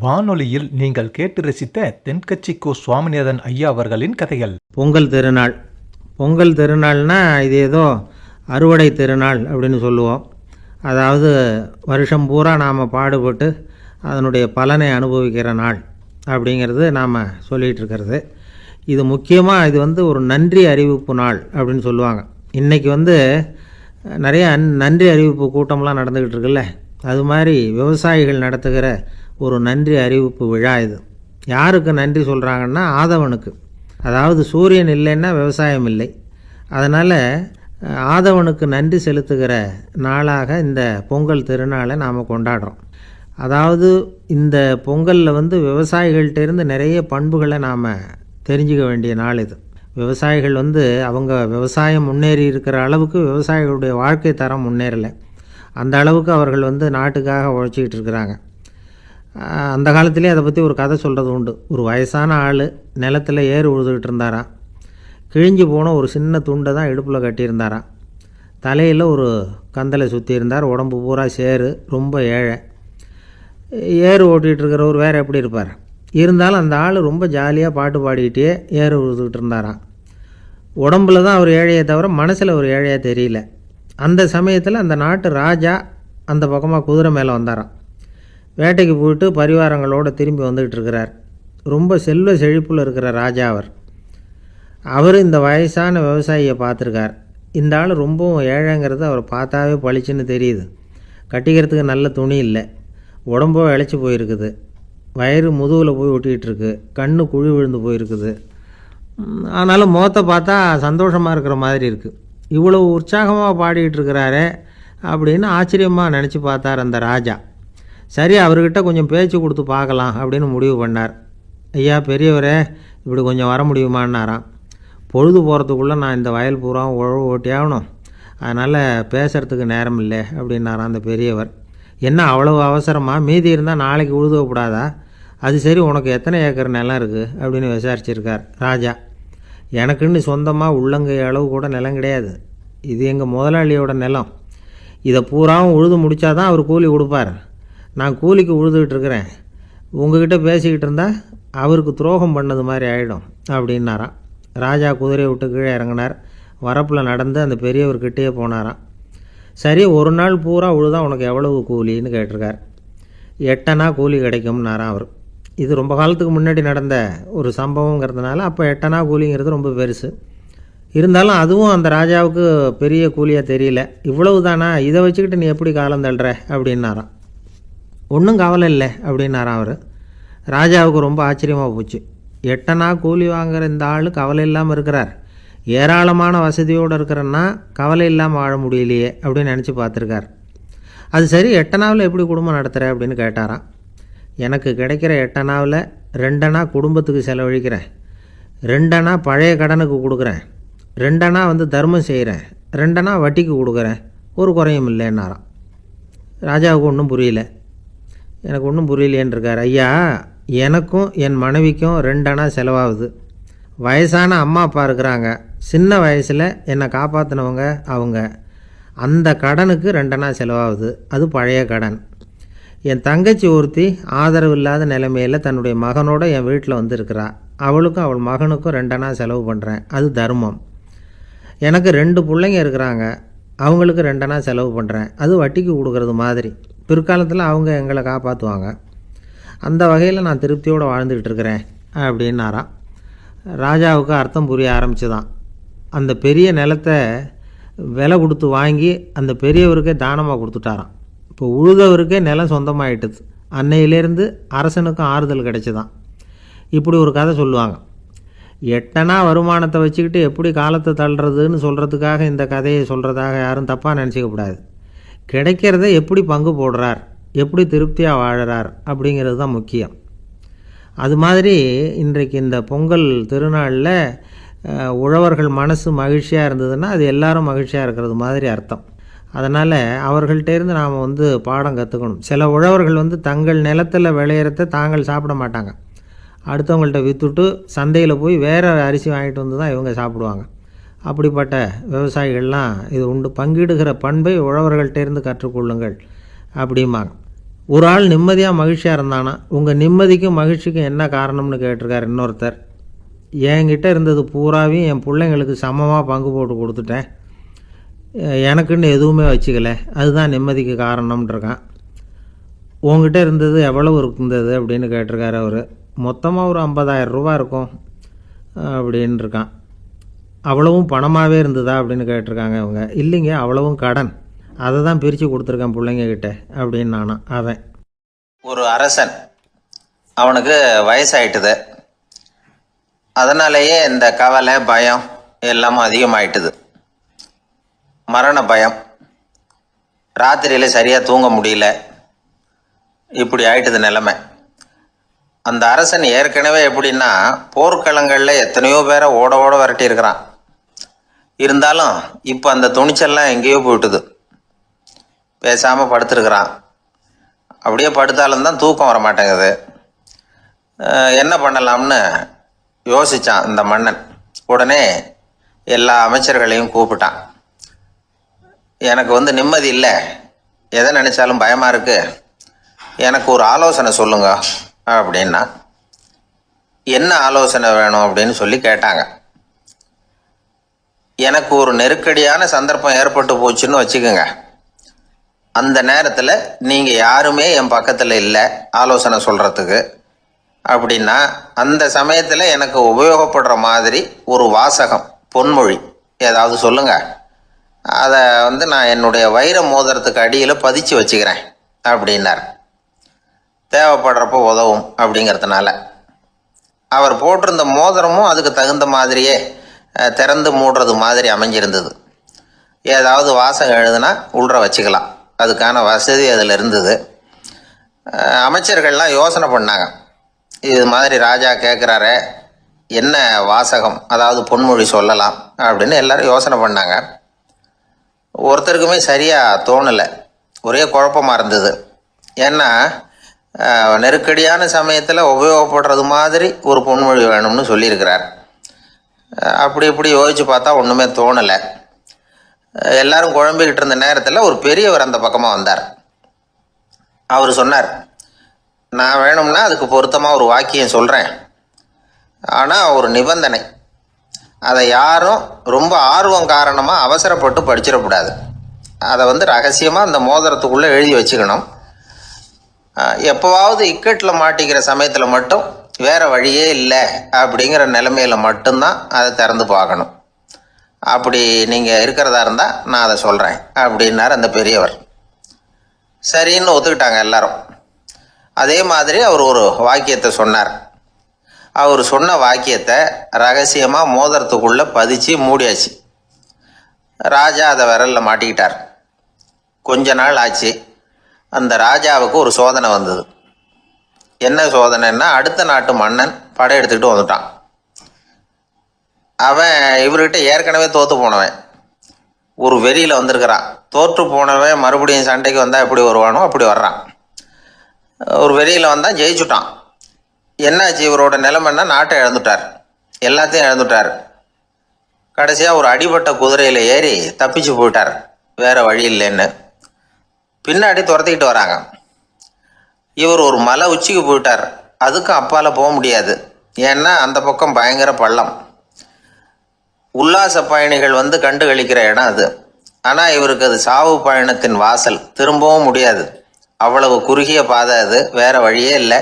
வானொலியில் நீங்கள் கேட்டு ரசித்த தென்கட்சி கோ சுவாமிநாதன் ஐயா அவர்களின் கதைகள். பொங்கல் திருநாள். பொங்கல் திருநாள்னா இது ஏதோ அறுவடை திருநாள் அப்படின்னு சொல்லுவோம். அதாவது வருஷம் பூரா நாம் பாடுபட்டு அதனுடைய பலனை அனுபவிக்கிற நாள் அப்படிங்கிறது நாம் சொல்லிகிட்டு இருக்கிறது. இது முக்கியமாக இது வந்து ஒரு நன்றி அறிவிப்பு நாள் அப்படின்னு சொல்லுவாங்க. இன்றைக்கி வந்து நிறைய நன்றி அறிவிப்பு கூட்டம்லாம் நடந்துக்கிட்டு இருக்குல்ல. அது மாதிரி விவசாயிகள் நடத்துகிற ஒரு நன்றி அறிவிப்பு விழா இது. யாருக்கு நன்றி சொல்கிறாங்கன்னா ஆதவனுக்கு. அதாவது சூரியன் இல்லைன்னா விவசாயம் இல்லை. அதனால் ஆதவனுக்கு நன்றி செலுத்துகிற நாளாக இந்த பொங்கல் திருநாளை நாம் கொண்டாடுறோம். அதாவது இந்த பொங்கலில் வந்து விவசாயிகள்கிட்டேருந்து நிறைய பண்புகளை நாம் தெரிஞ்சுக்க வேண்டிய நாள் இது. விவசாயிகள் வந்து அவங்க விவசாயம் முன்னேறி இருக்கிற அளவுக்கு விவசாயிகளுடைய வாழ்க்கை தரம் முன்னேறலை. அந்த அளவுக்கு அவர்கள் வந்து நாட்டுக்காக உழைச்சிக்கிட்டு இருக்கிறாங்க. அந்த காலத்திலே அதை பற்றி ஒரு கதை சொல்கிறது உண்டு. ஒரு வயசான ஆள் நிலத்தில் ஏறு உழுதுகிட்டு இருந்தாராம் கிழிஞ்சு போன ஒரு சின்ன துண்டை தான் இடுப்பில் கட்டியிருந்தாராம் தலையில் ஒரு கந்தலை சுற்றி இருந்தார். உடம்பு பூரா சேரு ரொம்ப ஏழை. ஏறு ஓட்டிகிட்டு இருக்கிறவர் வேறு எப்படி இருப்பார்? இருந்தாலும் அந்த ஆள் ரொம்ப ஜாலியாக பாட்டு பாடிக்கிட்டே ஏறு உழுதுகிட்டு இருந்தாராம் உடம்புல தான் அவர் ஏழையை தவிர மனசில் ஒரு ஏழையாக தெரியல. அந்த சமயத்தில் அந்த நாட்டு ராஜா அந்த பக்கமாக குதிரை மேலே வந்தாராம். வேட்டைக்கு போயிட்டு பரிவாரங்களோடு திரும்பி வந்துக்கிட்டு இருக்கிறார். ரொம்ப செல்வ செழிப்பில் இருக்கிற ராஜா அவர். அவர் இந்த வயசான விவசாயியை பார்த்துருக்கார். இந்த ஆள் ரொம்பவும் ஏழைங்கிறது அவர் பார்த்தாவே பளிச்சுன்னு தெரியுது. கட்டிக்கிறதுக்கு நல்ல துணி இல்லை. உடம்போ இழைச்சி போயிருக்குது. வயிறு முதுகில் போய் ஒட்டிக்கிட்டு கண்ணு குழி விழுந்து போயிருக்குது. ஆனாலும் முகத்தை பார்த்தா சந்தோஷமாக இருக்கிற மாதிரி இருக்குது இவ்வளோ உற்சாகமாக பாடிக்கிட்டு இருக்கிறாரே அப்படின்னு ஆச்சரியமாக நினச்சி பார்த்தார் அந்த ராஜா. சரி அவர்கிட்ட கொஞ்சம் பேச்சு கொடுத்து பார்க்கலாம் அப்படின்னு முடிவு பண்ணார். ஐயா பெரியவரே இப்படி கொஞ்சம் வர முடியுமான்னாராம். பொழுது போகிறதுக்குள்ளே நான் இந்த வயல் பூரா உழவு ஓட்டியாகணும் அதனால் பேசுகிறதுக்கு நேரம் இல்லை அப்படின்னாராம் அந்த பெரியவர். என்ன அவ்வளவு அவசரமா? மீதி இருந்தால் நாளைக்கு உழுதப்படாதா அது சரி உனக்கு எத்தனை ஏக்கர் நிலம் இருக்குது அப்படின்னு விசாரிச்சிருக்கார் ராஜா. எனக்குன்னு சொந்தமாக உள்ளங்கை அளவு கூட நிலம் கிடையாது. இது எங்கள் முதலாளியோட நிலம். இதை பூராவும் உழுது முடித்தாதான் அவர் கூலி கொடுப்பார். நான் கூலிக்கு உழுதுகிட்டு இருக்கிறேன் உங்ககிட்ட பேசிக்கிட்டு இருந்தால் அவருக்கு துரோகம் பண்ணது மாதிரி ஆகிடும் அப்படின்னாராம் ராஜா குதிரையை விட்டு கீழே இறங்கினார். வரப்பில் நடந்து அந்த பெரியவர்கிட்டயே போனாராம். சரி ஒரு நாள் பூரா உழுதா உனக்கு எவ்வளவு கூலின்னு கேட்டிருக்கார். எட்டனா கூலி கிடைக்கும்னாராம் அவர். இது ரொம்ப காலத்துக்கு முன்னாடி நடந்த ஒரு சம்பவங்கிறதுனால அப்போ எட்டனா கூலிங்கிறது ரொம்ப பெருசு. இருந்தாலும் அதுவும் அந்த ராஜாவுக்கு பெரிய கூலியாக தெரியல. இவ்வளவு தானா இதை வச்சுக்கிட்டு நீ எப்படி காலம் தள்ளுற? அப்படின்னாராம். ஒன்றும் கவலை இல்லை அப்படின்னாராம் அவர். ராஜாவுக்கு ரொம்ப ஆச்சரியமாக போச்சு. எட்டனா கூலி வாங்குற இந்த ஆள் கவலை இல்லாமல் இருக்கிறார். ஏராளமான வசதியோடு இருக்கிறன்னா கவலை இல்லாமல் வாழ முடியலையே அப்படின்னு நினச்சி பார்த்துருக்கார். அது சரி எட்டனாவில் எப்படி குடும்பம் நடத்துகிற அப்படின்னு கேட்டாராம். எனக்கு கிடைக்கிற எட்டனாவில் ரெண்டனா குடும்பத்துக்கு செலவழிக்கிறேன். ரெண்டனா பழைய கடனுக்கு கொடுக்குறேன். ரெண்டனா வந்து தர்மம் செய்கிறேன் ரெண்டனா வட்டிக்கு கொடுக்குறேன். ஒரு குறையும் இல்லைன்னாராம். ராஜாவுக்கு ஒன்றும் புரியல. எனக்கு ஒன்றும் புரியலையேன்னு இருக்கார் ஐயா எனக்கும் என் மனைவிக்கும் ரெண்டனா செலவாகுது. வயசான அம்மா அப்பா இருக்கிறாங்க. சின்ன வயசில் என்னை காப்பாற்றினவங்க அவங்க. அந்த கடனுக்கு ரெண்டனா செலவாகுது. அது பழைய கடன். என் தங்கச்சி ஒருத்தி ஆதரவு இல்லாத நிலைமையில் தன்னுடைய மகனோட என் வீட்டில் வந்திருக்கிறா. அவளுக்கும் அவள் மகனுக்கும் ரெண்டனா செலவு பண்ணுறேன் அது தர்மம். எனக்கு ரெண்டு பிள்ளைங்க இருக்கிறாங்க. அவங்களுக்கு ரெண்டனா செலவு பண்ணுறேன் அது வட்டிக்கு கொடுக்கறது மாதிரி. பிற்காலத்தில் அவங்க எங்களை காப்பாற்றுவாங்க அந்த வகையில் நான் திருப்தியோடு வாழ்ந்துக்கிட்டு இருக்கிறேன் அப்படின்னாராம் ராஜாவுக்கு அர்த்தம் புரிய ஆரம்பிச்சுதான். அந்த பெரிய நிலத்தை விலை கொடுத்து வாங்கி அந்த பெரியவருக்கே தானமாக கொடுத்துட்டாராம். இப்போ உழுதவருக்கே நிலம் சொந்தமாயிட்டுது. அன்னையிலேருந்து அரசனுக்கும் ஆறுதல் கிடைச்சிதான். இப்படி ஒரு கதை சொல்லுவாங்க. எட்டனா வருமானத்தை வச்சுக்கிட்டு எப்படி காலத்தை தள்ளுறதுன்னு சொல்கிறதுக்காக இந்த கதையை சொல்கிறதாக யாரும் தப்பாக நினச்சிக்க கூடாது. கிடைக்கிறத எப்படி பங்கு போடுறார்? எப்படி திருப்தியாக வாழறார்? அப்படிங்கிறது தான் முக்கியம். அது மாதிரி இன்றைக்கு இந்த பொங்கல் திருநாளில் உழவர்கள் மனசு மகிழ்ச்சியாக இருந்ததுன்னா அது எல்லாரும் மகிழ்ச்சியாக இருக்கிறது மாதிரி அர்த்தம். அதனால் அவர்கள்ட்டேருந்து நாம் வந்து பாடம் கற்றுக்கணும் சில உழவர்கள் வந்து தங்கள் நிலத்தில் விளையிறத தாங்கள் சாப்பிட மாட்டாங்க. அடுத்தவங்கள்ட்ட விற்றுட்டு சந்தையில் போய் வேறு அரிசி வாங்கிட்டு வந்து தான் இவங்க சாப்பிடுவாங்க. அப்படிப்பட்ட விவசாயிகள்லாம் இது உண்டு. பங்கிடுகிற பண்பை உழவர்கள்ட்டேருந்து கற்றுக்கொள்ளுங்கள் அப்படிம்பாங்க. ஒரு ஆள் நிம்மதியாக மகிழ்ச்சியாக இருந்தானா உங்கள் நிம்மதிக்கும் மகிழ்ச்சிக்கும் என்ன காரணம்னு கேட்டிருக்கார் இன்னொருத்தர். என்கிட்ட இருந்தது பூராவையும் என் பிள்ளைங்களுக்கு சமமாக பங்கு போட்டு கொடுத்துட்டேன். எனக்குன்னு எதுவுமே வச்சுக்கல. அதுதான் நிம்மதிக்கு காரணம்ன்றிருக்கான். உங்ககிட்ட இருந்தது எவ்வளவு இருந்தது அப்படின்னு கேட்டிருக்காரு அவர். மொத்தமாக ஒரு 50000 ரூபா இருக்கும் அப்படின்னு இருக்கான். அவ்வளவும் பணமாகவே இருந்ததா அப்படின்னு கேட்டிருக்காங்க அவங்க இல்லைங்க அவ்வளவும் கடன். அதை தான் பிரித்து கொடுத்துருக்கேன் பிள்ளைங்க கிட்ட அப்படின்னு நானும் அவன் ஒரு அரசன் அவனுக்கு வயசாயிட்டுது. அதனாலேயே இந்த கவலை பயம் எல்லாமும் அதிகமாயிட்டுது. மரண பயம். ராத்திரியில் சரியாக தூங்க முடியல. இப்படி ஆயிட்டுது நிலைமை. அந்த அரசன் ஏற்கனவே எப்படின்னா போர்க்களங்களில் எத்தனையோ பேரை ஓட ஓட விரட்டியிருக்கிறான். இருந்தாலும் இப்போ அந்த துணிச்சல்லாம் எங்கேயோ போயிட்டுது. பேசாமல் படுத்துருக்குறான். அப்படியே படுத்தாலும் தான் தூக்கம் வர மாட்டேங்குது என்ன பண்ணலாம்னு யோசிச்சான் இந்த மன்னன். உடனே எல்லா அமைச்சர்களையும் கூப்பிட்டான். எனக்கு வந்து நிம்மதி இல்லை. எதை நினச்சாலும் பயமாக இருக்குது எனக்கு ஒரு ஆலோசனை சொல்லுங்க. அப்படின்னா என்ன ஆலோசனை வேணும் அப்படின்னு சொல்லி கேட்டாங்க. எனக்கு ஒரு நெருக்கடியான சந்தர்ப்பம் ஏற்பட்டு போச்சுன்னு வச்சுக்கோங்க. அந்த நேரத்தில் நீங்கள் யாருமே என் பக்கத்தில் இல்லை ஆலோசனை சொல்கிறதுக்கு அப்படின்னா அந்த சமயத்தில் எனக்கு உபயோகப்படுற மாதிரி ஒரு வாசகம் பொன்மொழி ஏதாவது சொல்லுங்க. அதை வந்து நான் என்னுடைய வைர மோதிரத்துக்கு அடியில் பதிச்சு வச்சுக்கிறேன் அப்படின்னார். தேவைப்படுறப்போ உதவும் அப்படிங்கிறதுனால. அவர் போட்டிருந்த மோதிரமும் அதுக்கு தகுந்த மாதிரியே திறந்து மூடுறது மாதிரி அமைஞ்சிருந்தது. ஏதாவது வாசகம் எழுதுனா உள்ற வச்சுக்கலாம். அதுக்கான வசதி அதில் இருந்தது. அமைச்சர்கள்லாம் யோசனை பண்ணாங்க. இது மாதிரி ராஜா கேட்குறாரு என்ன வாசகம்? அதாவது பொன்மொழி சொல்லலாம் அப்படின்னு எல்லாரும் யோசனை பண்ணாங்க. ஒருத்தருக்குமே சரியாக தோணலை. ஒரே குழப்பமாக இருந்தது. ஏன்னா நெருக்கடியான சமயத்தில் உபயோகப்படுறது மாதிரி ஒரு பொன்மொழி வேணும்னு சொல்லியிருக்கிறார். அப்படி இப்படி யோசித்து பார்த்தா ஒன்றுமே தோணலை. எல்லாரும் குழம்பிக்கிட்டு இருந்த நேரத்தில் ஒரு பெரியவர் அந்த பக்கமாக வந்தார். அவர் சொன்னார் நான் வேணும்னா அதுக்கு பொருத்தமாக ஒரு வாக்கியம் சொல்கிறேன் ஆனால் ஒரு நிபந்தனை. அதை யாரும் ரொம்ப ஆர்வம் காரணமாக அவசரப்பட்டு படிச்சிடக்கூடாது. அதை வந்து ரகசியமாக அந்த மோதிரத்துக்குள்ளே எழுதி வச்சுக்கணும். எப்போவாவது இக்கட்டில் மாட்டிக்கிற சமயத்தில் மட்டும் வேறு வழியே இல்லை அப்படிங்கிற நிலைமையில் மட்டும்தான் அதை திறந்து பார்க்கணும். அப்படி நீங்கள் இருக்கிறதா இருந்தால் நான் அதை சொல்கிறேன் அப்படின்னார் அந்த பெரியவர். சரின்னு ஒத்துக்கிட்டாங்க எல்லாரும். அதே மாதிரி அவர் ஒரு வாக்கியத்தை சொன்னார். அவர் சொன்ன வாக்கியத்தை ரகசியமாக மோதிரத்துக்குள்ளே பதிச்சு மூடியாச்சு. ராஜா அதை விரலில் மாட்டிக்கிட்டார். கொஞ்ச நாள் ஆச்சு. அந்த ராஜாவுக்கு ஒரு சோதனை வந்தது. என்ன சோதனைன்னா அடுத்த நாட்டு மன்னன் படையெடுத்துக்கிட்டு வந்துட்டான். அவன் இவர்கிட்ட ஏற்கனவே தோற்று போனவன். ஒரு வெறியில் வந்திருக்கிறான். தோற்று போனவன் மறுபடியும் சண்டைக்கு வந்தால் எப்படி வருவானோ அப்படி வர்றான். ஒரு வெறியில் வந்தால் ஜெயிச்சுட்டான். என்னாச்சு இவரோட நிலைமைன்னா நாட்டை இழந்துட்டார். எல்லாத்தையும் இழந்துட்டார். கடைசியாக ஒரு அடிபட்ட குதிரையில் ஏறி தப்பிச்சு போயிட்டார். வேறு வழி இல்லைன்னு. பின்னாடி துரத்திக்கிட்டு வராங்க. இவர் ஒரு மலை உச்சிக்கு போயிட்டார். அதுக்கும் அப்பால் போக முடியாது. ஏன்னா அந்த பக்கம் பயங்கர பள்ளம். உல்லாச பயணிகள் வந்து கண்டு கழிக்கிற இடம் அது. ஆனால் இவருக்கு அது சாவு பயணத்தின் வாசல். திரும்பவும் முடியாது. அவ்வளவு குறுகிய பாதை அது. வேற வழியே இல்லை.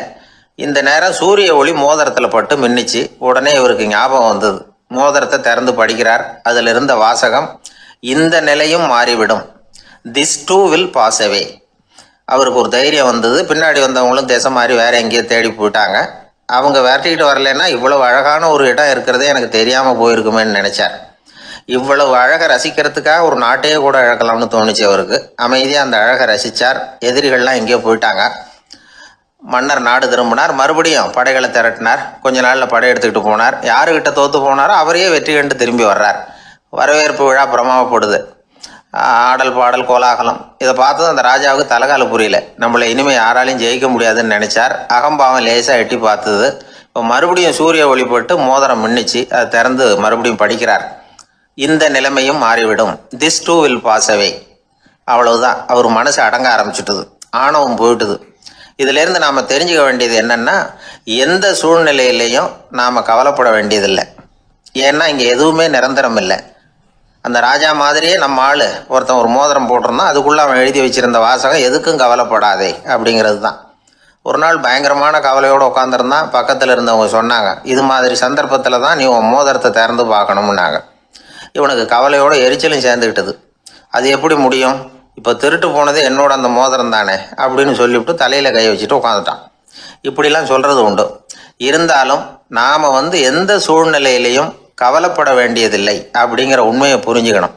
இந்த நேரம் சூரிய ஒளி மோதிரத்தில் பட்டு மின்னிச்சு உடனே இவருக்கு ஞாபகம் வந்தது. மோதிரத்தை திறந்து படிக்கிறார். அதில் இருந்த வாசகம் இந்த நிலையும் மாறிவிடும். This too will pass away அவருக்கு ஒரு தைரியம் வந்தது. பின்னாடி வந்தவங்களும் திசை மாதிரி வேறு எங்கேயோ தேடி போயிட்டாங்க. அவங்க விரட்டிக்கிட்டு வரலைன்னா இவ்வளவு அழகான ஒரு இடம் இருக்கிறதே எனக்கு தெரியாமல் போயிருக்குமேன்னு நினச்சார். இவ்வளவு அழகை ரசிக்கிறதுக்காக ஒரு நாட்டையே கூட இழக்கலாம்னு தோணுச்சு அவருக்கு. அமைதியாக அந்த அழகை ரசித்தார் எதிரிகள்லாம் எங்கேயோ போயிட்டாங்க. மன்னர் நாடு திரும்பினார். மறுபடியும் படைகளை திரட்டினார். கொஞ்ச நாளில் படை எடுத்துக்கிட்டு போனார். யாருக்கிட்ட தோற்று போனாரோ அவரையே வெற்றி கண்டு திரும்பி வர்றார். வரவேற்பு விழா பிரமாவப்படுது. ஆடல் பாடல் கோலாகலம். இதை பார்த்ததும் அந்த ராஜாவுக்கு தலைகால புரியல. நம்மளை இனிமே யாராலையும் ஜெயிக்க முடியாதுன்னு நினைச்சார். அகம்பாவம் லேசாக எட்டி பார்த்தது. இப்போ மறுபடியும் சூரிய ஒளிப்பட்டு மோதிரம் மின்னிச்சு. அதை திறந்து மறுபடியும் படிக்கிறார். இந்த நிலைமையும் மாறிவிடும். This too will pass away அவ்வளவுதான். அவர் மனசு அடங்க ஆரம்பிச்சுட்டுது. ஆணவம் போயிட்டுது. இதிலேருந்து நாம் தெரிஞ்சுக்க வேண்டியது என்னென்னா எந்த சூழ்நிலையிலையும் நாம் கவலைப்பட வேண்டியதில்லை. ஏன்னா இங்கே எதுவுமே நிரந்தரம் இல்லை. அந்த ராஜா மாதிரியே நம்ம ஆள். ஒருத்தன் ஒரு மோதிரம் போட்டிருந்தான் அதுக்குள்ளே அவன் எழுதி வச்சிருந்த வாசகம் எதுக்கும் கவலைப்படாதே அப்படிங்கிறது தான் ஒரு நாள் பயங்கரமான கவலையோடு உட்காந்துருந்தான் பக்கத்தில் இருந்தவங்க சொன்னாங்க இது மாதிரி சந்தர்ப்பத்தில் தான் நீ உன் மோதிரத்தை திறந்து பார்க்கணும்னாங்க. இவனுக்கு கவலையோடு எரிச்சலும் சேர்ந்துக்கிட்டது அது எப்படி முடியும்? இப்போ திருட்டு போனது என்னோட அந்த மோதிரம் தானே அப்படின்னு சொல்லிவிட்டு தலையில் கை வச்சுட்டு உட்காந்துட்டான் இப்படிலாம் சொல்கிறது உண்டு. இருந்தாலும் நாம் வந்து எந்த சூழ்நிலையிலையும் கவலைப்பட வேண்டியதில்லை அப்படிங்கிற உண்மையை புரிஞ்சுக்கணும்.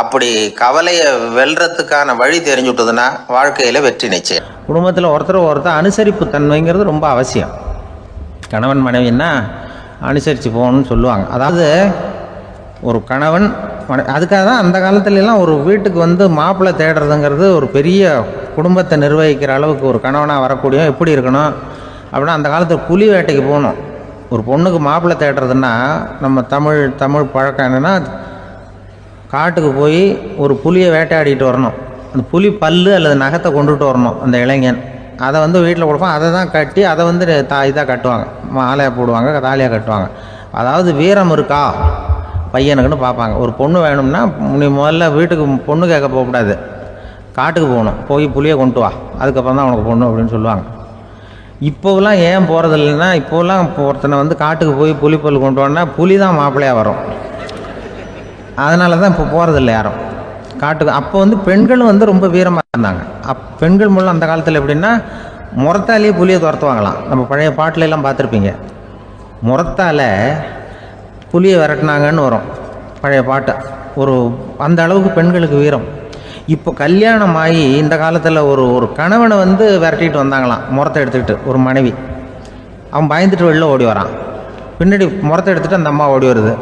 அப்படி கவலையை வெல்றதுக்கான வழி தெரிஞ்சுட்டதுன்னா வாழ்க்கையில் வெற்றி நிச்சயம். குடும்பத்தில் ஒருத்தர் ஒருத்தர் அனுசரிப்பு தன்மைங்கிறது ரொம்ப அவசியம். கணவன் மனைவின்னா அனுசரித்து போகணும்னு சொல்லுவாங்க. அதாவது ஒரு கணவன் மனை அதுக்காக தான் அந்த காலத்துலலாம் ஒரு வீட்டுக்கு வந்து மாப்பிள்ளை தேடுறதுங்கிறது ஒரு பெரிய குடும்பத்தை நிர்வகிக்கிற அளவுக்கு ஒரு கணவனாக வரக்கூடிய எப்படி இருக்கணும்? அப்படின்னா அந்த காலத்தில் புலி வேட்டைக்கு போகணும். ஒரு பொண்ணுக்கு மாப்பிள்ளை தேடுறதுன்னா நம்ம தமிழ் தமிழ் பழக்கம் என்னென்னா காட்டுக்கு போய் ஒரு புலியை வேட்டையாடிட்டு வரணும். அந்த புலி பல்லு அல்லது நகத்தை கொண்டுட்டு வரணும் அந்த இளைஞன். அதை வந்து வீட்டில் கொடுப்பான். அதை தான் கட்டி அதை வந்து தா இதாக கட்டுவாங்க. மாலையாக போடுவாங்க தாலியாக கட்டுவாங்க. அதாவது வீரம் இருக்கா? பையனுக்குன்னு பார்ப்பாங்க. ஒரு பொண்ணு வேணும்னா நீ முதல்ல வீட்டுக்கு பொண்ணு கேட்க போகக்கூடாது. காட்டுக்கு போகணும். போய் புளியை கொண்டு வா. அதுக்கப்புறம் தான் உனக்கு பொண்ணு அப்படின்னு சொல்லுவாங்க. இப்போவெல்லாம் ஏன் போகிறது இல்லைன்னா இப்போவெல்லாம் இப்போ ஒருத்தனை வந்து காட்டுக்கு போய் புலிப்பல் கொண்டு வான்னா புலி தான் மாப்பிள்ளையாக வரும். அதனால தான் இப்போ போகிறதில்ல யாரும். காட்டுக்கு அப்போ வந்து பெண்களும் வந்து ரொம்ப வீரமாக இருந்தாங்க. அப் பெண்கள் மூலம் அந்த காலத்தில் எப்படின்னா முறத்தாலேயே புலியை துரத்துவாங்களாம். நம்ம பழைய பாட்டில எல்லாம் பார்த்துருப்பீங்க. முறத்தால் புலியை விரட்டினாங்கன்னு வரும். பழைய பாட்டு. ஒரு அந்த அளவுக்கு பெண்களுக்கு வீரம். இப்போ கல்யாணம் ஆகி இந்த காலத்தில் ஒரு ஒரு கணவனை வந்து விரட்டிட்டு வந்தாங்களாம். முறத்தை எடுத்துக்கிட்டு ஒரு மனைவி. அவன் பயந்துட்டு வெளில ஓடி வரான். பின்னாடி முறத்தை எடுத்துகிட்டு அந்த அம்மா ஓடி வருது.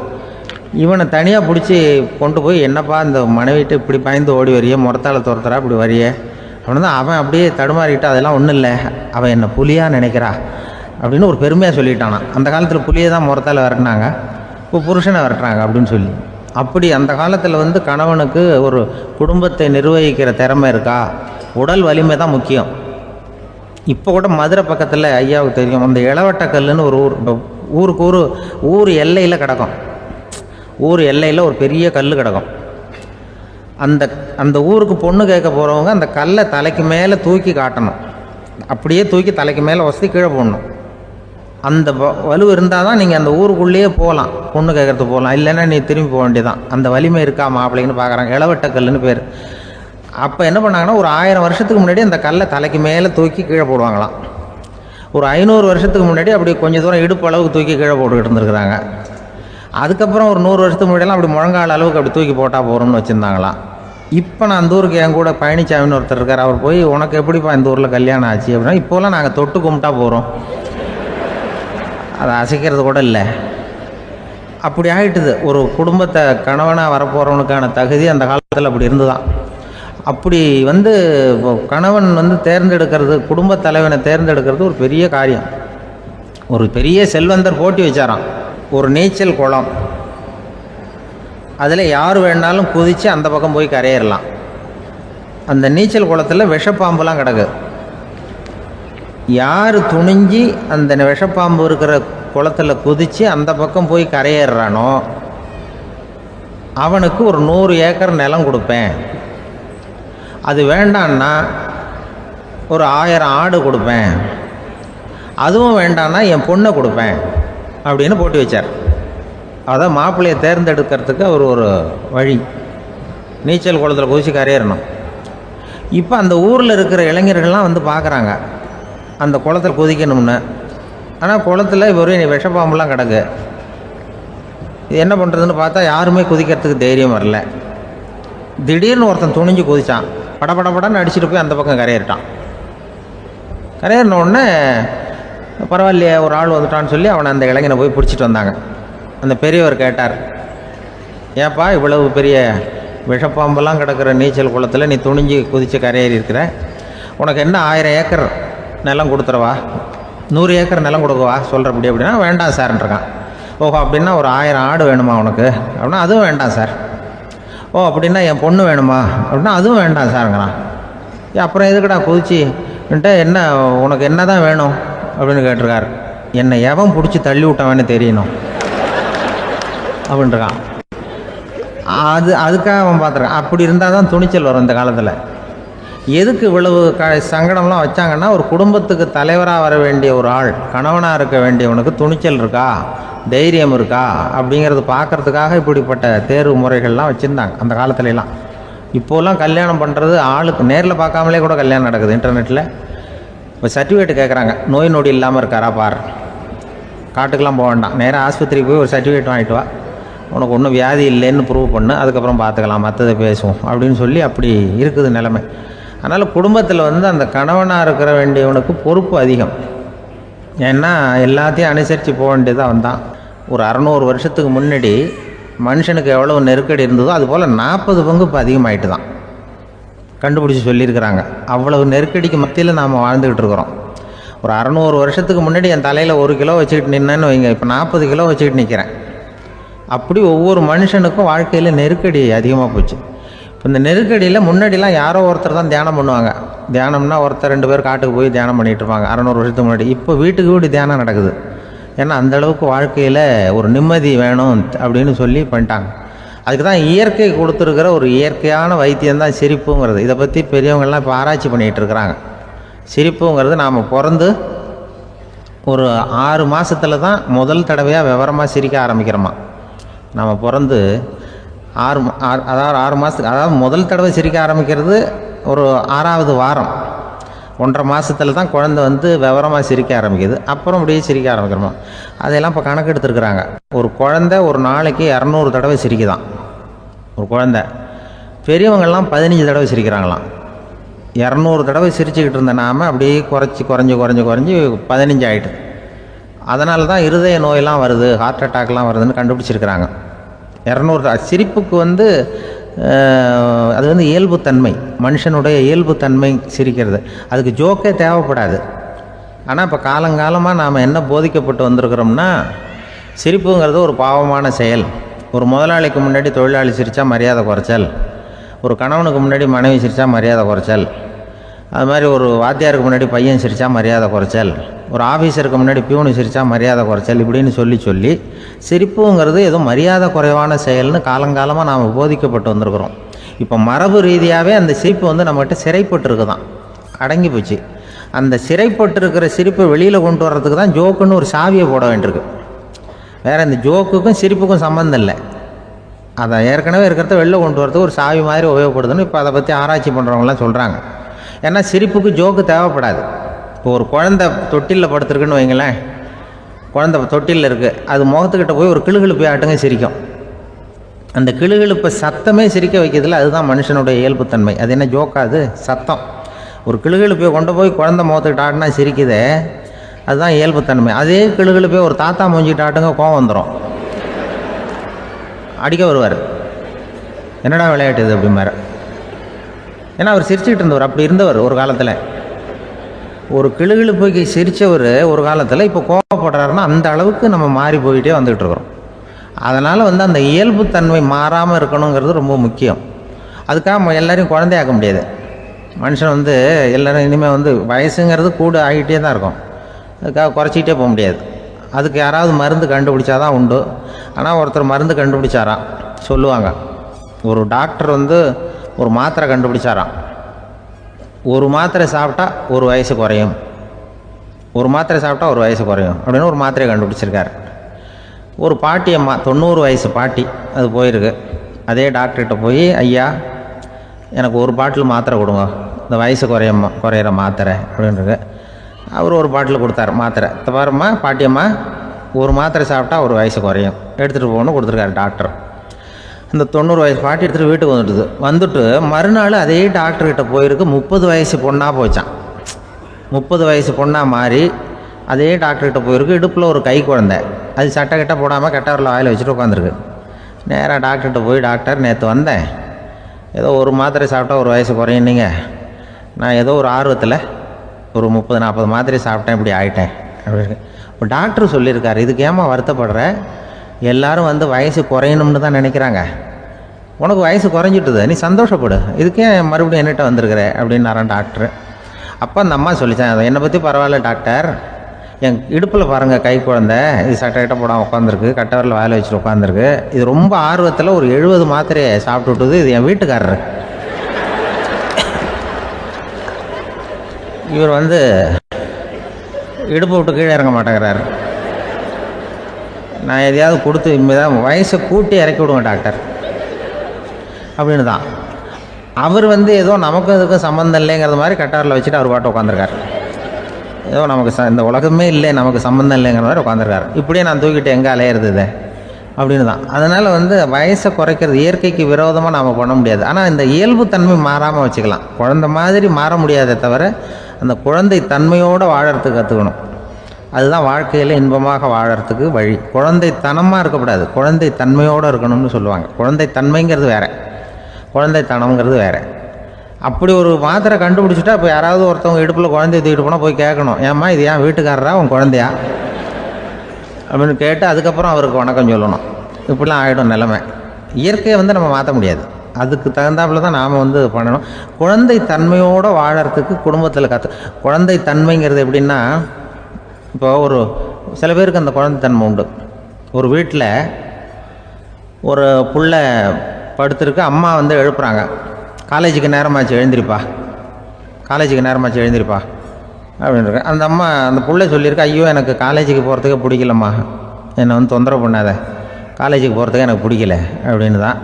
இவனை தனியாக பிடிச்சி கொண்டு போய் என்னப்பா இந்த மனைவிட்டு இப்படி பயந்து ஓடி வரியே? முறத்தால் துரத்துறா? இப்படி வரியே? அப்படின்னு தான் அவன் அப்படியே தடுமாறிக்கிட்டு அதெல்லாம் ஒன்றும் இல்லை. அவன் என்னை புலியாக நினைக்கிறா? அப்படின்னு ஒரு பெருமையாக சொல்லிட்டானான் அந்த காலத்தில் புலியை தான் முறத்தால் விரட்டினாங்க. இப்போ புருஷனை விரட்டுறாங்க அப்படின்னு சொல்லி. அப்படி அந்த காலத்தில் வந்து கணவனுக்கு ஒரு குடும்பத்தை நிர்வகிக்கிற திறமை இருக்கா? உடல் வலிமை தான் முக்கியம். இப்போ கூட மதுரை பக்கத்தில் ஐயாவுக்கு தெரியும் அந்த இளவட்டக்கல்லுன்னு ஒரு ஊர் இப்போ ஊருக்கு ஊர் ஊர் எல்லையில் கிடக்கும். ஊர் எல்லையில் ஒரு பெரிய கல் கிடக்கும். அந்த அந்த ஊருக்கு பொண்ணு கேட்க போகிறவங்க அந்த கல்லை தலைக்கு மேலே தூக்கி காட்டணும். அப்படியே தூக்கி தலைக்கு மேலே வசதி கீழே போடணும். அந்த வலு இருந்தால் தான் நீங்கள் அந்த ஊருக்குள்ளேயே போகலாம் பொண்ணு கேட்கறதுக்கு போகலாம் இல்லைன்னா நீ திரும்பி போக வேண்டியதான் அந்த வலிமை இருக்கா மாப்பிள்ளைன்னு பார்க்குறாங்க இளவட்டக்கல்லுன்னு பேர். அப்போ என்ன பண்ணாங்கன்னா ஒரு ஆயிரம் வருஷத்துக்கு முன்னாடி அந்த கல்லை தலைக்கு மேலே தூக்கி கீழே போடுவாங்களாம். ஒரு ஐநூறு வருஷத்துக்கு முன்னாடி அப்படி கொஞ்சம் தூரம் இடுப்பு அளவுக்கு தூக்கி கீழே போட்டுக்கிட்டு இருந்திருக்கிறாங்க. அதுக்கப்புறம் ஒரு நூறு வருஷத்துக்கு முன்னாடியெல்லாம் அப்படி முழங்கால் அளவுக்கு அப்படி தூக்கி போட்டால் போகிறோம்னு வச்சுருந்தாங்களாம். இப்போ நான் அந்த ஊருக்கு என் கூட பழனிசாமின்னு ஒருத்தர் இருக்கார். அவர் போய் உனக்கு எப்படிப்பா இந்த ஊரில் கல்யாணம் ஆச்சு? அப்படின்னா இப்போலாம் நாங்கள் தொட்டு கும்பிட்டா போகிறோம் அதை அசைக்கிறது கூட இல்லை. அப்படி ஆகிட்டுது ஒரு குடும்பத்தை கணவனாக வரப்போகிறவனுக்கான தகுதி அந்த காலத்தில் அப்படி இருந்துதான். அப்படி வந்து இப்போ கணவன் வந்து தேர்ந்தெடுக்கிறது குடும்பத் தலைவனை தேர்ந்தெடுக்கிறது ஒரு பெரிய காரியம். ஒரு பெரிய செல்வந்தர் போட்டி வச்சாராம். ஒரு நீச்சல் குளம். அதில் யார் வேணாலும் குதித்து அந்த பக்கம் போய் கரையிடலாம் அந்த நீச்சல் குளத்தில் விஷப்பாம்புலாம் கிடக்கு. யார் துணிஞ்சு அந்த விஷப்பாம்பு இருக்கிற குளத்தில் குதித்து அந்த பக்கம் போய் கரையேறுறானோ அவனுக்கு ஒரு நூறு ஏக்கர் நிலம் கொடுப்பேன். அது வேண்டான்னா ஒரு ஆயிரம் ஆடு கொடுப்பேன். அதுவும் வேண்டான்னா என் பொண்ணை கொடுப்பேன் அப்படின்னு போட்டி வச்சார். அதான் மாப்பிள்ளையை தேர்ந்தெடுக்கிறதுக்கு அவர் ஒரு வழி. நீச்சல் குளத்தில் குதிச்சு கரையேறணும். இப்போ அந்த ஊரில் இருக்கிற இளைஞர்கள்லாம் வந்து பார்க்குறாங்க. அந்த குளத்தில் குதிக்கணும்னு. ஆனால் குளத்தில் வெறும் விஷப்பாம்புலாம் கிடக்கு. இது என்ன பண்ணுறதுன்னு பார்த்தா யாருமே குதிக்கிறதுக்கு தைரியம் வரல. திடீர்னு ஒருத்தன் துணிஞ்சு குதித்தான் படபடபடன்னு அடிச்சுட்டு போய் அந்த பக்கம் கரையேறிட்டான். கரையேறின உடனே பரவாயில்லையே ஒரு ஆள் வந்துட்டான்னு சொல்லி அவனை அந்த இளைஞனை போய் பிடிச்சிட்டு வந்தாங்க. அந்த பெரியவர் கேட்டார் ஏப்பா இவ்வளவு பெரிய விஷப்பாம்பெல்லாம் கிடக்கிற நீச்சல் குளத்தில் நீ துணிஞ்சு குதித்து கரையேறி இருக்கிற உனக்கு என்ன ஆயிரம் ஏக்கர் நிலம் கொடுத்துறவா நூறு ஏக்கர் நிலம் கொடுக்கவா? சொல்கிறபடி அப்படின்னா வேண்டாம் சார்ன்றிருக்கான் ஓஹோ அப்படின்னா ஒரு ஆயிரம் ஆடு வேணுமா உனக்கு? அப்படின்னா அதுவும் வேண்டாம் சார் ஓ அப்படின்னா என் பொண்ணு வேணுமா? அப்படின்னா அதுவும் வேண்டாம் சாருங்கிறான் அப்புறம் எதுக்குடா குதிச்சு? என்கிட்ட என்ன உனக்கு என்ன தான் வேணும்? அப்படின்னு கேட்டிருக்காரு. என்னை எவன் பிடிச்சி தள்ளி விட்டவன்னு தெரியணும். அப்படின்ட்டுருக்கான் அது அதுக்காக அவன் பார்த்துருக்கான். அப்படி இருந்தால் தான் துணிச்சல் வரும் இந்த காலத்தில். எதுக்கு இவ்வளவு க சங்கடம்லாம் வச்சாங்கன்னா ஒரு குடும்பத்துக்கு தலைவராக வர வேண்டிய ஒரு ஆள் கணவனாக இருக்க வேண்டியவனுக்கு துணிச்சல் இருக்கா? தைரியம் இருக்கா? அப்படிங்கிறது பார்க்கறதுக்காக இப்படிப்பட்ட தேர்வு முறைகள்லாம் வச்சுருந்தாங்க அந்த காலத்துலலாம். இப்போலாம் கல்யாணம் பண்ணுறது ஆளுக்கு நேரில் பார்க்காமலே கூட கல்யாணம் நடக்குது இன்டர்நெட்டில் இப்போ சர்டிஃபிகேட் கேட்குறாங்க நோய் நொடி இல்லாமல் இருக்காரா பார். காட்டுக்கெல்லாம் போக வேண்டாம் நேராக ஆஸ்பத்திரிக்கு போய் ஒரு சர்டிஃபிகேட் வாங்கிட்டு வா. உனக்கு ஒன்றும் வியாதி இல்லைன்னு ப்ரூவ் பண்ணு அதுக்கப்புறம் பார்த்துக்கலாம் மற்றதை பேசுவோம் அப்படின்னு சொல்லி அப்படி இருக்குது நிலைமை. அதனால் குடும்பத்தில் வந்து அந்த கணவனாக இருக்கிற வேண்டியவனுக்கு பொறுப்பு அதிகம். ஏன்னா எல்லாத்தையும் அனுசரித்து போக வேண்டியதாக வந்தான் ஒரு அறநூறு வருஷத்துக்கு முன்னாடி மனுஷனுக்கு எவ்வளோ நெருக்கடி இருந்ததோ அதுபோல் நாற்பது பங்கு இப்போ அதிகமாயிட்டு தான் கண்டுபிடிச்சி சொல்லியிருக்கிறாங்க. அவ்வளவு நெருக்கடிக்கு மத்தியில் நாம் வாழ்ந்துக்கிட்டு இருக்கிறோம். ஒரு அறநூறு வருஷத்துக்கு முன்னாடி என் தலையில் ஒரு கிலோ வச்சுக்கிட்டு நின்னேன்னு வைங்க இப்போ நாற்பது கிலோ வச்சுக்கிட்டு நிற்கிறேன் அப்படி ஒவ்வொரு மனுஷனுக்கும் வாழ்க்கையில் நெருக்கடி அதிகமாக போச்சு. இப்போ இந்த நெருக்கடியில் முன்னாடிலாம் யாரோ ஒருத்தர் தான் தியானம் பண்ணுவாங்க. தியானம்னா ஒருத்தர் ரெண்டு பேர் காட்டுக்கு போய் தியானம் பண்ணிகிட்டு இருப்பாங்க. அறநூறு வருஷத்துக்கு முன்னாடி. இப்போ வீட்டுக்கு வீடு தியானம் நடக்குது. ஏன்னா அந்த அளவுக்கு வாழ்க்கையில் ஒரு நிம்மதி வேணும் அப்படின்னு சொல்லி பண்ணிட்டாங்க. அதுக்கு தான் இயற்கை கொடுத்துருக்கிற ஒரு இயற்கையான வைத்தியம் தான் சிரிப்புங்கிறது. இதை பற்றி பெரியவங்கள்லாம் இப்போ ஆராய்ச்சி பண்ணிகிட்டு இருக்கிறாங்க. சிரிப்புங்கிறது நாம் பிறந்து ஒரு ஆறு மாதத்தில் தான் முதல் தடவையாக விவரமாக சிரிக்க ஆரம்பிக்கிறோமா. நம்ம பிறந்து ஆறு மா- ஆறு- அதாவது ஆறு மாதத்துக்கு அதாவது முதல் தடவை சிரிக்க ஆரம்பிக்கிறது ஒரு ஆறாவது வாரம். ஒன்றரை மாதத்தில் தான் குழந்தை வந்து விவரமாக சிரிக்க ஆரம்பிக்குது. அப்புறம் அப்படியே சிரிக்க ஆரம்பிக்கிறோமா? அதையெல்லாம் இப்போ கணக்கு எடுத்துருக்குறாங்க. ஒரு குழந்தை ஒரு நாளைக்கு இரநூறு தடவை சிரிக்குதான். ஒரு குழந்தை. பெரியவங்கள்லாம் பதினஞ்சு தடவை சிரிக்கிறாங்களாம். இரநூறு தடவை சிரிச்சுக்கிட்டு இருந்த நாம அப்படியே குறைச்சி குறைஞ்சி குறைஞ்சி குறைஞ்சி பதினஞ்சு ஆயிட்டு அதனால தான் இருதய நோயெல்லாம் வருது ஹார்ட் அட்டாக்லாம் வருதுன்னு கண்டுபிடிச்சிருக்கிறாங்க. இரநூறு சிரிப்புக்கு வந்து அது வந்து இயல்புத்தன்மை மனுஷனுடைய இயல்புத்தன்மை சிரிக்கிறது. அதுக்கு ஜோக்கே தேவைப்படாது. ஆனால் இப்போ காலங்காலமாக நாம் என்ன போதிக்கப்பட்டு வந்திருக்கிறோம்னா சிரிப்புங்கிறது ஒரு பாவமான செயல். ஒரு முதலாளிக்கு முன்னாடி தொழிலாளி சிரித்தா மரியாதை குறைச்சல். ஒரு கணவனுக்கு முன்னாடி மனைவி சிரித்தா மரியாதை குறைச்சல். அது மாதிரி ஒரு வாத்தியாருக்கு முன்னாடி பையன் சிரித்தா மரியாதை குறைச்சல் ஒரு ஆஃபீஸருக்கு முன்னாடி பியூனு சிரித்தா மரியாதை குறைச்சல் இப்படின்னு சொல்லி சொல்லி சிரிப்புங்கிறது ஏதோ மரியாதை குறைவான செயல்னு காலங்காலமாக நாம் போதிக்கப்பட்டு வந்திருக்கிறோம். இப்போ மரபு ரீதியாகவே அந்த சிரிப்பு வந்து நம்மகிட்ட சிறைப்பட்டுருக்கு தான் அடங்கி போச்சு. அந்த சிறைப்பட்டிருக்கிற சிரிப்பை வெளியில் கொண்டு வர்றதுக்கு தான் ஜோக்குன்னு ஒரு சாவியை போட வேண்டியிருக்கு. வேற இந்த ஜோக்குக்கும் சிரிப்புக்கும் சம்மந்தம் இல்லை. அதை ஏற்கனவே இருக்கிறத வெளில கொண்டு வரதுக்கு ஒரு சாவி மாதிரி உபயோகப்படுதுன்னு இப்போ அதை பற்றி ஆராய்ச்சி பண்ணுறவங்களாம் சொல்கிறாங்க ஏன்னா சிரிப்புக்கு ஜோக்கு தேவைப்படாது. இப்போ ஒரு குழந்தை தொட்டிலில் படுத்துருக்குன்னு வைங்களேன். குழந்தை தொட்டிலில் இருக்குது அது முகத்துக்கிட்ட போய் ஒரு கிளுகிழுப்பி ஆட்டுங்க சிரிக்கும். அந்த கிளுகிழுப்பை சத்தமே சிரிக்க வைக்கிறதுல அதுதான் மனுஷனுடைய இயல்புத்தன்மை. அது என்ன ஜோக்காது சத்தம். ஒரு கிளுகிழுப்பை கொண்டு போய் குழந்த முகத்துக்கிட்ட ஆட்டினா சிரிக்குதே. அதுதான் இயல்புத்தன்மை. அதே கிளுகிழுப்பை ஒரு தாத்தா மூஞ்சிக்கிட்ட ஆட்டுங்க கோவம் வந்துடும் அடிக்க வருவார். என்னடா விளையாட்டு இது அப்படிம்பாரு. ஏன்னா அவர் சிரிச்சுக்கிட்டு இருந்தவர் அப்படி இருந்தவர் ஒரு காலத்தில். ஒரு கிளுகிழுப்புக்கு சிரித்தவர் ஒரு காலத்தில் இப்போ கோவப்படுறாருன்னா அந்த அளவுக்கு நம்ம மாறி போயிட்டே வந்துகிட்டு இருக்கிறோம். அதனால் வந்து அந்த இயல்புத்தன்மை மாறாமல் இருக்கணுங்கிறது ரொம்ப முக்கியம். அதுக்காக நம்ம குழந்தையாக்க முடியாது. மனுஷன் வந்து எல்லோரும் இனிமேல் வந்து வயசுங்கிறது கூட ஆகிட்டே தான் இருக்கும். அதுக்காக குறைச்சிக்கிட்டே போக முடியாது. அதுக்கு யாராவது மருந்து கண்டுபிடிச்சாதான் உண்டு. ஆனால் ஒருத்தர் மருந்து கண்டுபிடிச்சாராம் சொல்லுவாங்க. ஒரு டாக்டர் வந்து ஒரு மாத்திரை கண்டுபிடிச்சாராம். ஒரு மாத்திரை சாப்பிட்டா ஒரு வயசு குறையும். ஒரு மாத்திரை சாப்பிட்டா ஒரு வயசு குறையும் அப்படின்னு ஒரு மாத்திரையை கண்டுபிடிச்சிருக்காரு. ஒரு பாட்டி அம்மா தொண்ணூறு வயசு பாட்டி அது போயிருக்கு. அதே டாக்டர்கிட்ட போய் ஐயா எனக்கு ஒரு பாட்டில் மாத்திரை கொடுங்க. இந்த வயசு குறையம்மா குறையிற மாத்திரை அப்படின்றது அவர் ஒரு பாட்டில் கொடுத்தாரு மாத்திரை. பாருமா பாட்டியம்மா ஒரு மாத்திரை சாப்பிட்டா ஒரு வயசு குறையும். எடுத்துகிட்டு போகணும்னு கொடுத்துருக்காரு டாக்டர் இந்த தொண்ணூறு வயசு பாட்டி எடுத்துகிட்டு வீட்டுக்கு வந்துட்டு வந்துட்டு மறுநாள் அதே டாக்டர்கிட்ட போயிருக்கு. முப்பது வயசு பொண்ணாக போச்சான் முப்பது வயசு பொண்ணாக மாறி அதே டாக்டர்கிட்ட போயிருக்கு. இடுப்பில் ஒரு கை குழந்தை. அது சட்டை கிட்ட போடாமல் கெட்டவரில் வாயில் வச்சுட்டு உட்காந்துருக்கு நேராக டாக்டர்கிட்ட போய் டாக்டர் நேற்று வந்தேன். ஏதோ ஒரு மாத்திரை சாப்பிட்டா ஒரு வயசு குறையுன்னீங்க நான் ஏதோ ஒரு ஆர்வத்தில் ஒரு முப்பது நாற்பது மாத்திரை சாப்பிட்டேன் இப்படி ஆகிட்டேன் அப்படின்னு இப்போ டாக்டர் சொல்லியிருக்காரு இதுக்கு ஏமா வருத்தப்படுற? எல்லாரும் வந்து வயசு குறையணும்னு தான் நினைக்கிறாங்க. உனக்கு வயசு குறைஞ்சிட்டுது நீ சந்தோஷப்படு. இதுக்கே மறுபடியும் என்னட்ட வந்திருக்கிற? அப்படின்னாரான் டாக்டர் அப்போ அந்த அம்மா சொல்லிச்சான் என்னை பற்றி பரவாயில்ல டாக்டர் என் இடுப்பில் பாருங்கள் கை குழந்தை. இது சட்டை கிட்ட போடாமல் உட்காந்துருக்கு கட்டவரில் வாயில் வச்சுட்டு உட்காந்துருக்கு இது ரொம்ப ஆர்வத்தில் ஒரு எழுபது மாத்திரையை சாப்பிட்டு விட்டுது. இது என் வீட்டுக்காரர். இவர் வந்து இடுப்பு விட்டு கீழே இறங்க மாட்டேங்கிறார். நான் எதையாவது கொடுத்து இனிமேதான் வயசை கூட்டி இறக்கி விடுவேன் டாக்டர். அப்படின்னு தான் அவர் வந்து ஏதோ நமக்கும் இதுக்கும் சம்மந்தம் இல்லைங்கிறது மாதிரி கட்டாரில் வச்சுட்டு அவர் பாட்டு உட்காந்துருக்காரு. ஏதோ நமக்கு ச இந்த உலகமே இல்லை நமக்கு சம்மந்தம் இல்லைங்கிற மாதிரி உட்காந்துருக்காரு. இப்படியே நான் தூக்கிட்டு எங்கே அலையிறது அப்படின்னு தான் அதனால் வந்து வயசை குறைக்கிறது இயற்கைக்கு விரோதமாக நாம் பண்ண முடியாது. ஆனால் இந்த இயல்புத்தன்மை மாறாமல் வச்சுக்கலாம். குழந்தை மாதிரி மாற முடியாதே தவிர அந்த குழந்தை தன்மையோடு வாழறதுக்கு கற்றுக்கணும் அதுதான் வாழ்க்கையில் இன்பமாக வாழறதுக்கு வழி. குழந்தைத்தனமாக இருக்கக்கூடாது. குழந்தை தன்மையோடு இருக்கணும்னு சொல்லுவாங்க. குழந்தை தன்மைங்கிறது வேற. குழந்தைத்தனம்ங்கிறது வேற. அப்படி ஒரு மாத்திரை கண்டுபிடிச்சிட்டா இப்போ யாராவது ஒருத்தவங்க இடுப்பில் குழந்தைய தூக்கிட்டு போனால் போய் கேட்கணும். ஏம்மா இது ஏன் வீட்டுக்காரரா உன் குழந்தையா? அப்படின்னு கேட்டு அதுக்கப்புறம் அவருக்கு வணக்கம் சொல்லணும். இப்படிலாம் ஆகிடும் நிலைமை. இயற்கையை வந்து நம்ம மாற்ற முடியாது. அதுக்கு தகுந்தாப்புல தான் நாம் வந்து பண்ணணும். குழந்தை தன்மையோடு வாழறதுக்கு குடும்பத்தில் கற்று குழந்தை தன்மைங்கிறது எப்படின்னா இப்போ ஒரு சில பேருக்கு அந்த குழந்தைத்தன்மை உண்டு. ஒரு வீட்டில் ஒரு புள்ள படுத்துருக்கு அம்மா வந்து எழுப்புறாங்க. காலேஜுக்கு நேரமாச்சு எழுந்திருப்பா. காலேஜுக்கு நேரமாச்சு எழுந்திருப்பா. அப்படின்னு அந்த அம்மா அந்த பிள்ளை சொல்லியிருக்கு ஐயோ எனக்கு காலேஜுக்கு போகிறதுக்கு பிடிக்கலம்மா. என்னை வந்து தொந்தரவு பண்ணாத. காலேஜுக்கு போகிறதுக்கு எனக்கு பிடிக்கல. அப்படின்னு தான்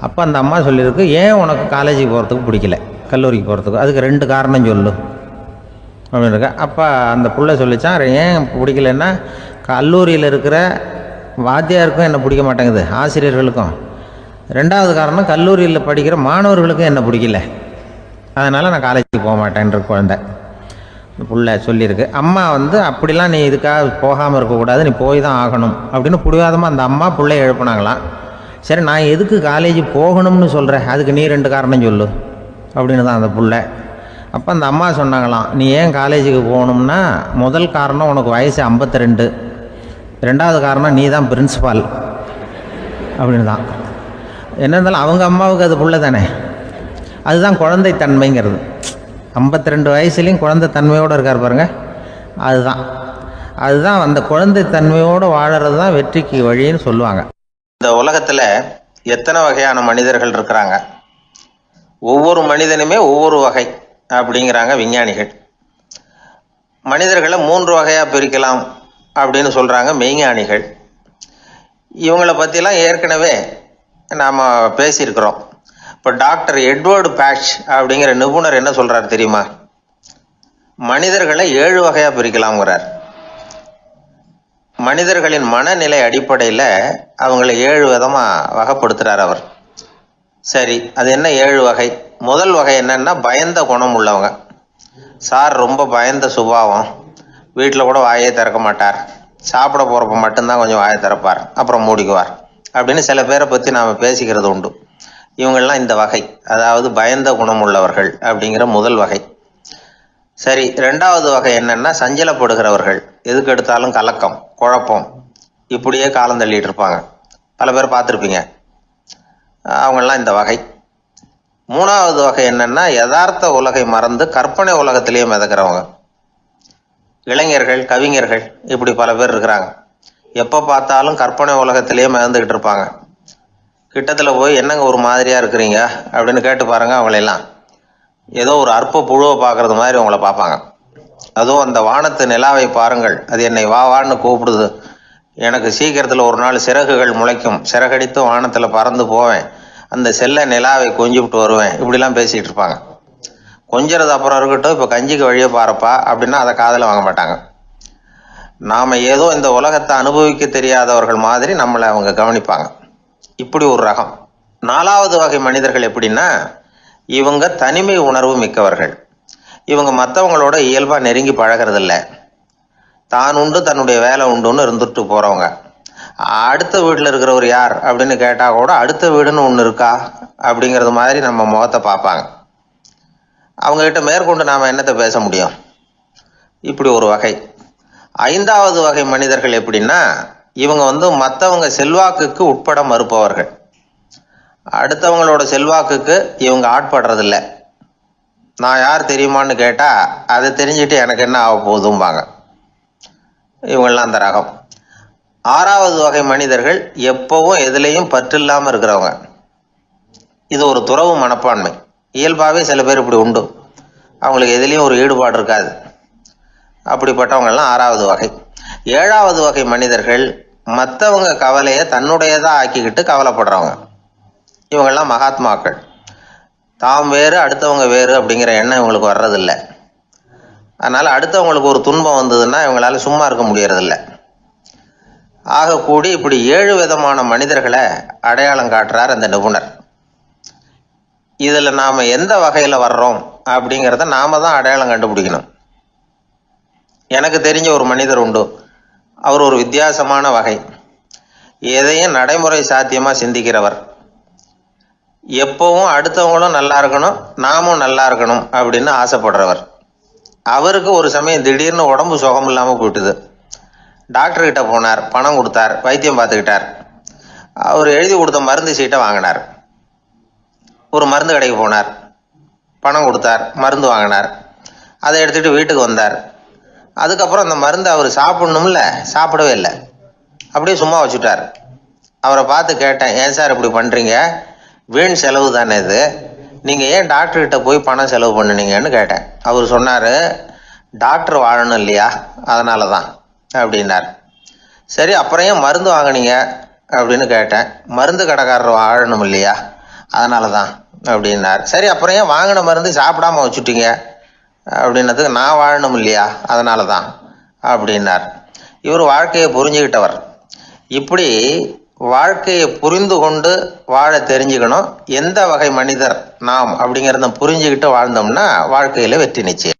அப்போ அந்த அம்மா சொல்லியிருக்கு ஏன் உனக்கு காலேஜுக்கு போகிறதுக்கு பிடிக்கல? கல்லூரிக்கு போகிறதுக்கு அதுக்கு ரெண்டு காரணம் சொல்லு. அப்படின்னு இருக்கா அப்போ அந்த பிள்ளை சொல்லிச்சான் ஏன் பிடிக்கலன்னா கல்லூரியில் இருக்கிற வாத்தியாருக்கும் என்ன பிடிக்க மாட்டேங்குது ஆசிரியர்களுக்கும். ரெண்டாவது காரணம் கல்லூரியில் படிக்கிற மாணவர்களுக்கும் என்ன பிடிக்கல. அதனால் நான் காலேஜுக்கு போக மாட்டேன்ற குழந்தை. இந்த புள்ள சொல்லியிருக்கு. அம்மா வந்து அப்படிலாம் நீ இதுக்காக போகாமல் இருக்கக்கூடாது நீ போய் தான் ஆகணும். அப்படின்னு பிடிவாதமாக அந்த அம்மா பிள்ளைய எழுப்புனாங்களாம். சரி நான் எதுக்கு காலேஜ் போகணும்னு சொல்கிறேன் அதுக்கு நீ ரெண்டு காரணம் சொல்லு. அப்படின்னு தான் அந்த பிள்ளை அப்போ அந்த அம்மா சொன்னாங்களாம் நீ ஏன் காலேஜுக்கு போகணும்னா முதல் காரணம் உனக்கு வயசு 52 ரெண்டு ரெண்டாவது காரணம் நீ தான் பிரின்சிபால். அப்படின்னு தான் என்ன இருந்தாலும் அவங்க அம்மாவுக்கு அது புள்ள தானே. அதுதான் குழந்தை தன்மைங்கிறது. 52 ரெண்டு வயசுலேயும் குழந்தை தன்மையோடு இருக்கார் பாருங்கள் அதுதான். அதுதான் அந்த குழந்தை தன்மையோடு வாழறது தான் வெற்றிக்கு வழின்னு சொல்லுவாங்க. இந்த உலகத்தில் எத்தனை வகையான மனிதர்கள் இருக்கிறாங்க? ஒவ்வொரு மனிதனுமே ஒவ்வொரு வகை. அப்படிங்கிறாங்க விஞ்ஞானிகள். மனிதர்களை மூன்று வகையாக பிரிக்கலாம் அப்படின்னு சொல்கிறாங்க மெய்ஞானிகள். இவங்கள பற்றிலாம் ஏற்கனவே நாம் பேசியிருக்கிறோம். இப்போ டாக்டர் எட்வர்டு பேட்ச் அப்படிங்கிற நிபுணர் என்ன சொல்கிறார் தெரியுமா? மனிதர்களை ஏழு வகையாக பிரிக்கலாம்ங்கிறார். மனிதர்களின் மனநிலை அடிப்படையில் அவங்கள ஏழு விதமாக வகைப்படுத்துகிறார் அவர். சரி அது என்ன ஏழு வகை? முதல் வகை என்னன்னா பயந்த குணம் உள்ளவங்க. சார் ரொம்ப பயந்த சுபாவம். வீட்டில் கூட வாயே திறக்க மாட்டார். சாப்பிட போகிறப்ப மட்டும்தான் கொஞ்சம் வாயை திறப்பார். அப்புறம் மூடிக்குவார். அப்படின்னு சில பேரை பற்றி நாம் பேசிக்கிறது உண்டு. இவங்கள்லாம் இந்த வகை. அதாவது பயந்த குணம் உள்ளவர்கள் அப்படிங்கிற முதல் வகை. சரி ரெண்டாவது வகை என்னென்னா சஞ்சலப்படுகிறவர்கள். எதுக்கு எடுத்தாலும் கலக்கம் குழப்பம். இப்படியே காலம் தள்ளிட்டு இருப்பாங்க. பல பேர் பார்த்துருப்பீங்க. அவங்கெல்லாம் இந்த வகை. மூணாவது வகை என்னன்னா யதார்த்த உலகை மறந்து கற்பனை உலகத்திலேயே மிதக்கிறவங்க. இளைஞர்கள் கவிஞர்கள் இப்படி பல பேர் இருக்கிறாங்க. எப்போ பார்த்தாலும் கற்பனை உலகத்திலேயே மிதந்துக்கிட்டு இருப்பாங்க. கிட்டத்தில் போய் என்னங்க ஒரு மாதிரியாக இருக்கிறீங்க? அப்படின்னு கேட்டு பாருங்கள் அவங்களெல்லாம். ஏதோ ஒரு அற்ப புழுவை பார்க்கறது மாதிரி உங்களை பார்ப்பாங்க. அதுவும் அந்த வானத்து நிலாவை பாருங்கள். அது என்னை வா வான்னு கூப்பிடுது. எனக்கு சீக்கிரத்தில் ஒரு நாள் சிறகுகள் முளைக்கும். சிறகடித்து வானத்தில் பறந்து போவேன். அந்த செல்ல நிலாவை கொஞ்சிவிட்டு வருவேன். இப்படிலாம் பேசிகிட்டு இருப்பாங்க. கொஞ்சிறது அப்புறம் இருக்கட்டும் இப்போ கஞ்சிக்கு வழியே பாருப்பா அப்படின்னா அதை காதில் வாங்க மாட்டாங்க. நாம் ஏதோ இந்த உலகத்தை அனுபவிக்க தெரியாதவர்கள் மாதிரி நம்மளை அவங்க கவனிப்பாங்க. இப்படி ஒரு ரகம். நாலாவது வகை மனிதர்கள் எப்படின்னா இவங்க தனிமை உணர்வு மிக்கவர்கள். இவங்க மற்றவங்களோட இயல்பாக நெருங்கி பழகிறதில்ல. தான் உண்டு தன்னுடைய வேலை உண்டுன்னு இருந்துட்டு போகிறவங்க அடுத்த வீட்டில் இருக்கிறவர் யார் அப்படின்னு கேட்டால் கூட அடுத்த வீடுன்னு ஒன்று இருக்கா அப்படிங்கிறது மாதிரி நம்ம முகத்தை பார்ப்பாங்க. அவங்ககிட்ட மேற்கொண்டு நாம் என்னத்தை பேச முடியும்? இப்படி ஒரு வகை. ஐந்தாவது வகை மனிதர்கள் எப்படின்னா இவங்க வந்து மற்றவங்க செல்வாக்குக்கு உட்பட மறுப்பவர்கள். அடுத்தவங்களோட செல்வாக்குக்கு இவங்க ஆட்படுறதில்ல. நான் யார் தெரியுமான்னு கேட்டால் அதை தெரிஞ்சுட்டு எனக்கு என்ன ஆக போகுதும்பாங்க. இவங்கெல்லாம் அந்த ரகம். ஆறாவது வகை மனிதர்கள் எப்பவும் எதுலேயும் பற்று இல்லாமல் இருக்கிறவங்க. இது ஒரு துறவு மனப்பான்மை. இயல்பாகவே சில பேர் இப்படி உண்டு. அவங்களுக்கு எதுலேயும் ஒரு ஈடுபாடு இருக்காது. அப்படிப்பட்டவங்கெல்லாம் ஆறாவது வகை. ஏழாவது வகை மனிதர்கள் மற்றவங்க கவலையை தன்னுடையதாக ஆக்கிக்கிட்டு கவலைப்படுறவங்க. இவங்கெல்லாம் மகாத்மாக்கள். தாம் வேறு அடுத்தவங்க வேறு அப்படிங்கிற எண்ணம் இவங்களுக்கு வர்றதில்ல. அதனால் அடுத்தவங்களுக்கு ஒரு துன்பம் வந்ததுன்னா இவங்களால சும்மா இருக்க முடியறதில்ல. ஆகக்கூடி இப்படி ஏழு விதமான மனிதர்களை அடையாளம் காட்டுறார் அந்த நிபுணர். இதில் நாம் எந்த வகையில் வர்றோம் அப்படிங்கிறத நாம தான் அடையாளம் கண்டுபிடிக்கணும். எனக்கு தெரிஞ்ச ஒரு மனிதர் உண்டு. அவர் ஒரு வித்தியாசமான வகை. எதையும் நடைமுறை சாத்தியமாக சிந்திக்கிறவர். எப்பவும் அடுத்தவங்களும் நல்லா இருக்கணும் நாமும் நல்லா இருக்கணும் அப்படின்னு ஆசைப்படுறவர். அவருக்கு ஒரு சமயம் திடீர்னு உடம்பு சுகம் இல்லாமல் போயிட்டுது. டாக்டர்கிட்ட போனார் பணம் கொடுத்தார் வைத்தியம் பார்த்துக்கிட்டார். அவர் எழுதி கொடுத்த மருந்து சீட்டை வாங்கினார். ஒரு மருந்து கடைக்கு போனார். பணம் கொடுத்தார் மருந்து வாங்கினார். அதை எடுத்துகிட்டு வீட்டுக்கு வந்தார். அதுக்கப்புறம் அந்த மருந்து அவர் சாப்பிடணும்ல சாப்பிடவே இல்லை. அப்படியே சும்மா வச்சுட்டார். அவரை பார்த்து கேட்டேன் ஏன் சார் இப்படி பண்ணுறீங்க வீண் செலவு தானே இது. நீங்கள் ஏன் டாக்டர்கிட்ட போய் பணம் செலவு பண்ணுனீங்கன்னு கேட்டேன். அவர் சொன்னார் டாக்டர் வாழணும் இல்லையா? அதனால தான். அப்படின்னார். சரி அப்புறம் ஏன் மருந்து வாங்கினீங்க? அப்படின்னு கேட்டேன். மருந்து கடைக்காரர் வாழணும் இல்லையா? அதனால தான் அப்படின்னார். சரி அப்புறம் ஏன் வாங்கின மருந்து சாப்பிடாம வச்சுட்டீங்க? அப்படின்னதுக்கு நான் வாழணும் இல்லையா? அதனால தான் அப்படின்னார். இவர் வாழ்க்கையை புரிஞ்சுக்கிட்டவர். இப்படி வாழ்க்கையை புரிந்து கொண்டு வாழ தெரிஞ்சுக்கணும். எந்த வகை மனிதர் நாம் அப்படிங்கிறத புரிஞ்சுக்கிட்டு வாழ்ந்தோம்னா வாழ்க்கையில் வெற்றி நிச்சயம்.